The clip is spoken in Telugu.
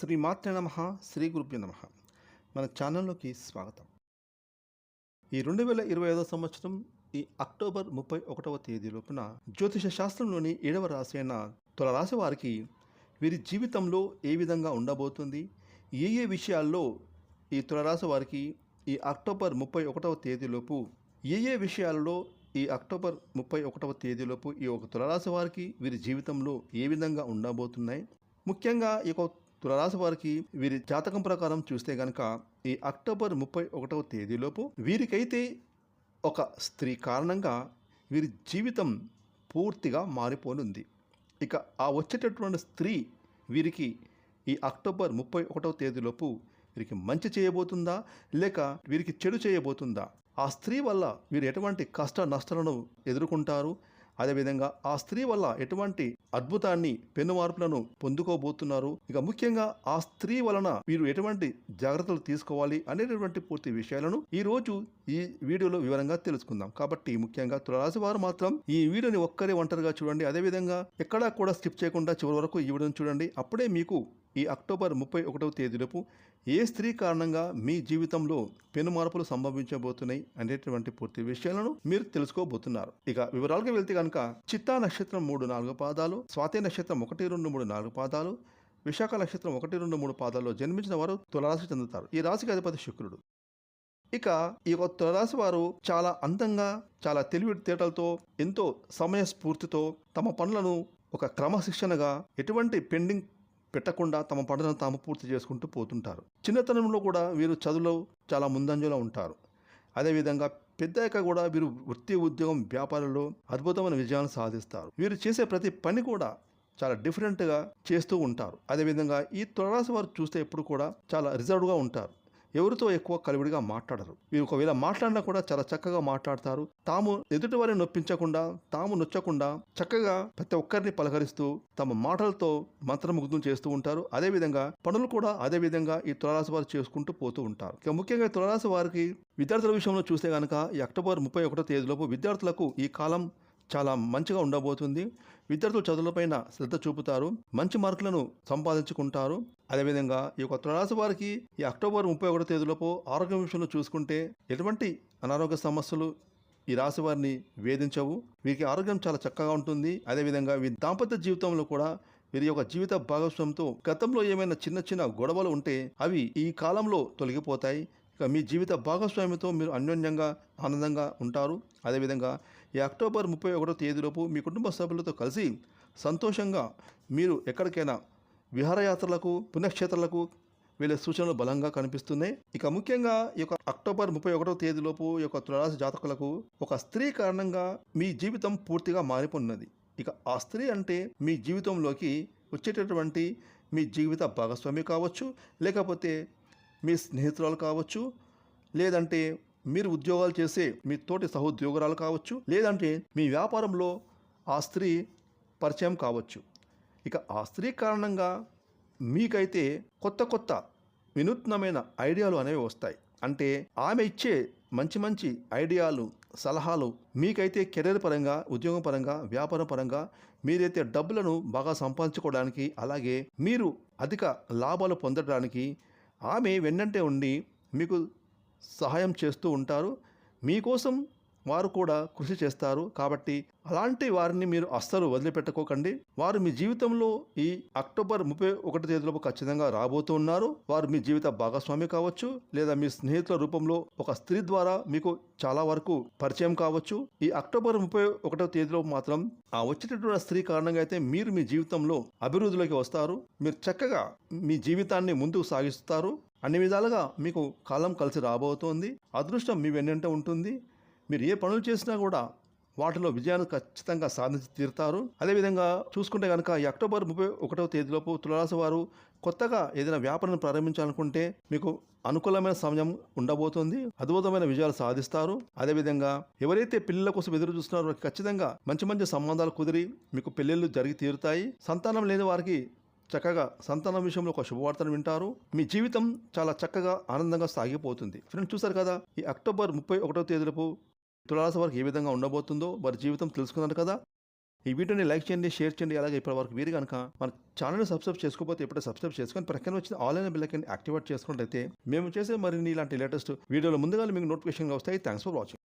శ్రీ మాత్రే నమ శ్రీ గురుభ్య నమ. మన ఛానల్లోకి స్వాగతం. ఈ రెండు వేల ఇరవై ఐదో సంవత్సరం ఈ అక్టోబర్ ముప్పై ఒకటవ తేదీ లోపున జ్యోతిష శాస్త్రంలోని ఏడవ రాశి అయిన తులరాశి వారికి వీరి జీవితంలో ఏ విధంగా ఉండబోతుంది ఏ ఏ విషయాల్లో ఈ తులరాశి వారికి ఈ అక్టోబర్ ముప్పై ఒకటవ తేదీలోపు ఏ ఏ విషయాల్లో ఈ అక్టోబర్ ముప్పై ఒకటవ తేదీలోపు ఈ ఒక తులరాశి వారికి వీరి జీవితంలో ఏ విధంగా ఉండబోతున్నాయి ముఖ్యంగా ఈ యొక్క తులరాశి వారికి వీరి జాతకం ప్రకారం చూస్తే గనక ఈ అక్టోబర్ ముప్పై ఒకటవ తేదీలోపు వీరికైతే ఒక స్త్రీ కారణంగా వీరి జీవితం పూర్తిగా మారిపోనుంది. ఇక ఆ వచ్చేటటువంటి స్త్రీ వీరికి ఈ అక్టోబర్ ముప్పై ఒకటవ తేదీలోపు వీరికి మంచి చేయబోతుందా? లేక వీరికి చెడు చేయబోతుందా? ఆ స్త్రీ వల్ల వీరు ఎటువంటి కష్ట నష్టాలను ఎదుర్కొంటారు? అదేవిధంగా ఆ స్త్రీ వల్ల ఎటువంటి అద్భుతాన్ని పెను మార్పులను పొందుకోబోతున్నారు? ఇక ముఖ్యంగా ఆ స్త్రీ వలన మీరు ఎటువంటి జాగ్రత్తలు తీసుకోవాలి అనేటటువంటి పూర్తి విషయాలను ఈ రోజు ఈ వీడియోలో వివరంగా తెలుసుకుందాం. కాబట్టి ముఖ్యంగా తులరాశి వారు మాత్రం ఈ వీడియోని ఒక్కరే ఒంటరిగా చూడండి. అదేవిధంగా ఎక్కడా కూడా స్కిప్ చేయకుండా చివరి వరకు ఈ వీడియోని చూడండి. అప్పుడే మీకు ఈ అక్టోబర్ ముప్పై ఒకటవ తేదీలోపు ఏ స్త్రీ కారణంగా మీ జీవితంలో పెను మార్పులు సంభవించబోతున్నాయి అనేటువంటి పూర్తి విషయాలను మీరు తెలుసుకోబోతున్నారు. ఇక వివరాలకు వెళ్తే కనుక చిత్తా నక్షత్రం మూడు నాలుగు పాదాలు స్వాతి నక్షత్రం ఒకటి రెండు మూడు నాలుగు పాదాలు విశాఖ నక్షత్రం ఒకటి రెండు మూడు పాదాల్లో జన్మించిన వారు తులరాశి చెందుతారు. ఈ రాశికి అధిపతి శుక్రుడు. ఇక ఈ యొక్క తులరాశి వారు చాలా అందంగా చాలా తెలివితేటలతో ఎంతో సమయస్ఫూర్తితో తమ పనులను ఒక క్రమశిక్షణగా ఎటువంటి పెండింగ్ పెట్టకుండా తమ పనులను తాము పూర్తి చేసుకుంటూ పోతుంటారు. చిన్నతనంలో కూడా వీరు చదువులో చాలా ముందంజలో ఉంటారు. అదేవిధంగా పెద్దాక కూడా వీరు వృత్తి ఉద్యోగం వ్యాపారంలో అద్భుతమైన విజయాలను సాధిస్తారు. వీరు చేసే ప్రతి పని కూడా చాలా డిఫరెంట్గా చేస్తూ ఉంటారు. అదేవిధంగా ఈ తులరాశి వారు చూస్తే ఎప్పుడు కూడా చాలా రిజర్వ్డ్గా ఉంటారు. ఎవరితో ఎక్కువ కలివిడిగా మాట్లాడరు. వీరు ఒకవేళ మాట్లాడినా కూడా చాలా చక్కగా మాట్లాడతారు. తాము ఎదుటి వారిని నొప్పించకుండా తాము నొచ్చకుండా చక్కగా ప్రతి ఒక్కరిని పలకరిస్తూ తమ మాటలతో మంత్రముగ్ధం చేస్తూ ఉంటారు. అదేవిధంగా పనులు కూడా అదే విధంగా ఈ తులరాశి వారు చేసుకుంటూ పోతూ ఉంటారు. ఇక ముఖ్యంగా ఈ తులరాశి వారికి విద్యార్థుల విషయంలో చూస్తే కనుక ఈ అక్టోబర్ ముప్పై ఒకటో తేదీలోపు విద్యార్థులకు ఈ కాలం చాలా మంచిగా ఉండబోతుంది. విద్యార్థులు చదువులపైన శ్రద్ధ చూపుతారు మంచి మార్కులను సంపాదించుకుంటారు. అదేవిధంగా ఈ యొక్క తులరాశి వారికి ఈ అక్టోబర్ ముప్పై ఒకటో తేదీలోపు ఆరోగ్యం విషయంలో చూసుకుంటే ఎటువంటి అనారోగ్య సమస్యలు ఈ రాశి వారిని వేధించవు. వీరికి ఆరోగ్యం చాలా చక్కగా ఉంటుంది. అదేవిధంగా వీరి దాంపత్య జీవితంలో కూడా వీరి యొక్క జీవిత భాగస్వామ్యంతో గతంలో ఏమైనా చిన్న చిన్న గొడవలు ఉంటే అవి ఈ కాలంలో తొలగిపోతాయి. మీ జీవిత భాగస్వామితో మీరు అన్యోన్యంగా ఆనందంగా ఉంటారు. అదేవిధంగా ఈ అక్టోబర్ ముప్పై ఒకటో తేదీలోపు మీ కుటుంబ సభ్యులతో కలిసి సంతోషంగా మీరు ఎక్కడికైనా విహారయాత్రలకు పుణ్యక్షేత్రాలకు వీళ్ళ సూచనలు బలంగా కనిపిస్తున్నాయి. ఇక ముఖ్యంగా ఈ యొక్క అక్టోబర్ ముప్పై ఒకటో తేదీలోపు ఈ యొక్క తులరాశి జాతకులకు ఒక స్త్రీ కారణంగా మీ జీవితం పూర్తిగా మారిపోన్నది ఇక ఆ స్త్రీ అంటే మీ జీవితంలోకి వచ్చేటటువంటి మీ జీవిత భాగస్వామి కావచ్చు లేకపోతే మీ స్నేహితురాలు కావచ్చు లేదంటే మీరు ఉద్యోగాలు చేసే మీ తోటి సహోద్యోగురాలు కావచ్చు లేదంటే మీ వ్యాపారంలో ఆ స్త్రీ పరిచయం కావచ్చు. ఇక ఆ స్త్రీ కారణంగా మీకైతే కొత్త కొత్త వినూత్నమైన ఐడియాలు అనేవి వస్తాయి. అంటే ఆమె ఇచ్చే మంచి మంచి ఐడియాలు సలహాలు మీకైతే కెరీర్ పరంగా ఉద్యోగం పరంగా వ్యాపారం పరంగా మీరైతే డబ్బులను బాగా సంపాదించుకోవడానికి అలాగే మీరు అధిక లాభాలు పొందడానికి ఆమె వెన్నంటే ఉండి మీకు సహాయం చేస్తూ ఉంటారు. మీకోసం వారు కూడా కృషి చేస్తారు. కాబట్టి అలాంటి వారిని మీరు అస్సలు వదిలిపెట్టుకోకండి. వారు మీ జీవితంలో ఈ అక్టోబర్ ముప్పై ఒకటి తేదీలోపు ఖచ్చితంగా రాబోతూ ఉన్నారు. వారు మీ జీవిత భాగస్వామి కావచ్చు లేదా మీ స్నేహితుల రూపంలో ఒక స్త్రీ ద్వారా మీకు చాలా వరకు పరిచయం కావచ్చు. ఈ అక్టోబర్ ముప్పై ఒకటో తేదీలో మాత్రం ఆ వచ్చేటటువంటి స్త్రీ కారణంగా అయితే మీరు మీ జీవితంలో అభివృద్ధిలోకి వస్తారు. మీరు చక్కగా మీ జీవితాన్ని ముందుకు సాగిస్తారు. అన్ని విధాలుగా మీకు కాలం కలిసి రాబోతోంది. అదృష్టం మీ వెన్నంటే ఉంటుంది. మీరు ఏ పనులు చేసినా కూడా వాటిలో విజయాన్ని ఖచ్చితంగా సాధించి తీరుతారు. అదేవిధంగా చూసుకుంటే కనుక ఈ అక్టోబర్ ముప్పై ఒకటవ తేదీలోపు తులరాశి వారు కొత్తగా ఏదైనా వ్యాపారం ప్రారంభించాలనుకుంటే మీకు అనుకూలమైన సమయం ఉండబోతుంది. అద్భుతమైన విజయాలు సాధిస్తారు. అదేవిధంగా ఎవరైతే పిల్లల కోసం ఎదురు చూస్తున్నారో వారికి ఖచ్చితంగా మంచి మంచి సంబంధాలు కుదిరి మీకు పెళ్ళిళ్ళు జరిగి తీరుతాయి. సంతానం లేని వారికి చక్కగా సంతానం విషయంలో ఒక శుభవార్తను వింటారు. మీ జీవితం చాలా చక్కగా ఆనందంగా సాగిపోతుంది. ఫ్రెండ్స్ చూసారు కదా ఈ అక్టోబర్ ముప్పై ఒకటో తేదీలోపు తులారాశి వారికి ఏ విధంగా ఉండబోతుందో వారి జీవితం తెలుసుకున్నారు కదా? ఈ వీడియోని లైక్ చేయండి షేర్ చేయండి. అలాగే ఇప్పటి వరకు మీరు కనుక మన ఛానల్ని సబ్స్క్రైబ్ చేసుకోకపోతే ఎప్పుడో సబ్స్క్రైబ్ చేసుకొని ప్రక్కన వచ్చిన ఆన్లైన్ బిల్లకి యాక్టివేట్ చేసుకున్నట్లయితే మేము చేసే మరిన్ని ఇలాంటి లేటెస్ట్ వీడియోలు ముందుగా మీకు నోటిఫికేషన్గా వస్తాయి. Thanks for watching